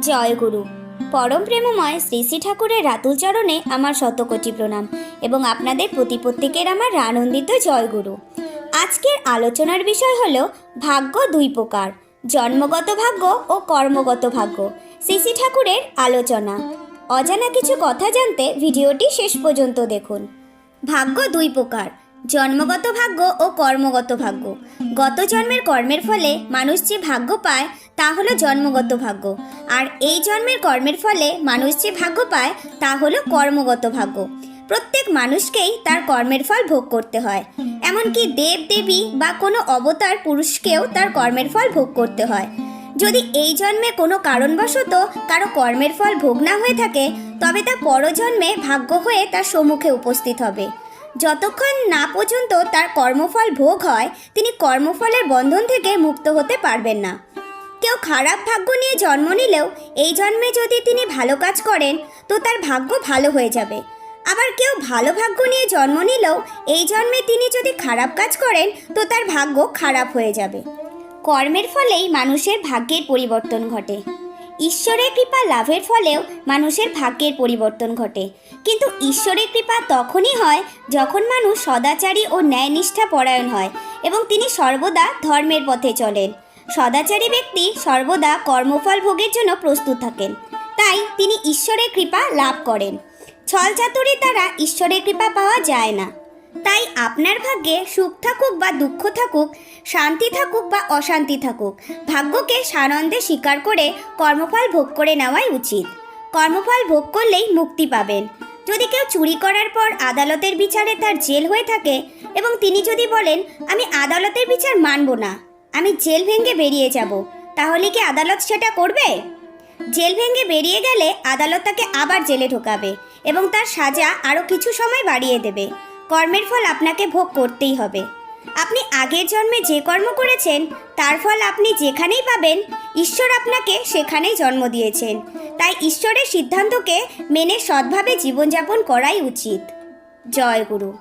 জয় গুরু। পরম প্রেমময় শ্রী শ্রী ঠাকুরের রাতুল চরণে আমার শতকোটি প্রণাম এবং আপনাদের প্রতি প্রত্যেকের আমার আনন্দিত জয় গুরু। আজকের আলোচনার বিষয় হলো ভাগ্য দুই প্রকার, জন্মগত ভাগ্য ও কর্মগত ভাগ্য। শ্রী শ্রী ঠাকুরের আলোচনা। অজানা কিছু কথা জানতে ভিডিওটি শেষ পর্যন্ত দেখুন। ভাগ্য দুই প্রকার জন্মগত ভাগ্য ও কর্মগত ভাগ্য। গত জন্মের কর্মের ফলে মানুষ যে ভাগ্য পায়, তা হলো জন্মগত ভাগ্য। আর এই জন্মের কর্মের ফলে মানুষ যে ভাগ্য পায়, তা হলো কর্মগত ভাগ্য। প্রত্যেক মানুষকেই তার কর্মের ফল ভোগ করতে হয়। এমনকি দেব, দেবী বা কোনো অবতার পুরুষকেও তার কর্মের ফল ভোগ করতে হয়। যদি এই জন্মে কোনো কারণবশত কারও কর্মের ফল ভোগ না হয়ে থাকে, তবে তা পরজন্মে ভাগ্য হয়ে তার সম্মুখে উপস্থিত হবে। যতক্ষণ না পর্যন্ত তার কর্মফল ভোগ হয়, তিনি কর্মফলের বন্ধন থেকে মুক্ত হতে পারবেন না। কেউ খারাপ ভাগ্য নিয়ে জন্ম নিলেও, এই জন্মে যদি তিনি ভালো কাজ করেন, তো তার ভাগ্য ভালো হয়ে যাবে। আবার কেউ ভালো ভাগ্য নিয়ে জন্ম নিলেও, এই জন্মে তিনি যদি খারাপ কাজ করেন, তো তার ভাগ্য খারাপ হয়ে যাবে। কর্মের ফলেই মানুষের ভাগ্যের পরিবর্তন ঘটে। ঈশ্বরের কৃপা লাভের ফলেও মানুষের ভাগ্যের পরিবর্তন ঘটে। কিন্তু ঈশ্বরের কৃপা তখনই হয় যখন মানুষ সদাচারী ও ন্যায়নিষ্ঠা পরায়ণ হয় এবং তিনি সর্বদা ধর্মের পথে চলেন। সদাচারী ব্যক্তি সর্বদা কর্মফল ভোগের জন্য প্রস্তুত থাকেন। তাই তিনি ঈশ্বরের কৃপা লাভ করেন। ছল ছলচাতুরির দ্বারা ঈশ্বরের কৃপা পাওয়া যায় না। তাই আপনার ভাগ্যে সুখ থাকুক বা দুঃখ থাকুক, শান্তি থাকুক বা অশান্তি থাকুক, ভাগ্যকে সানন্দে স্বীকার করে কর্মফল ভোগ করে নেওয়াই উচিত। কর্মফল ভোগ করলেই মুক্তি পাবেন। যদি কেউ চুরি করার পর আদালতের বিচারে তার জেল হয়ে থাকে এবং তিনি যদি বলেন, আমি আদালতের বিচার মানব না, আমি জেল ভেঙে বেরিয়ে যাব, তাহলে কি আদালত সেটা করবে? জেল ভেঙে বেরিয়ে গেলে আদালত তাকে আবার জেলে ঢোকাবে এবং তার সাজা আরও কিছু সময় বাড়িয়ে দেবে। কর্মের ফল আপনাকে ভোগ করতেই হবে। আপনি আগের জন্মে যে কর্ম করেছেন, তার ফল আপনি যেখানেই পাবেন, ঈশ্বর আপনাকে সেখানেই জন্ম দিয়েছেন। তাই ঈশ্বরের সিদ্ধান্তকে মেনে সৎভাবে জীবনযাপন করাই উচিত। জয় গুরু।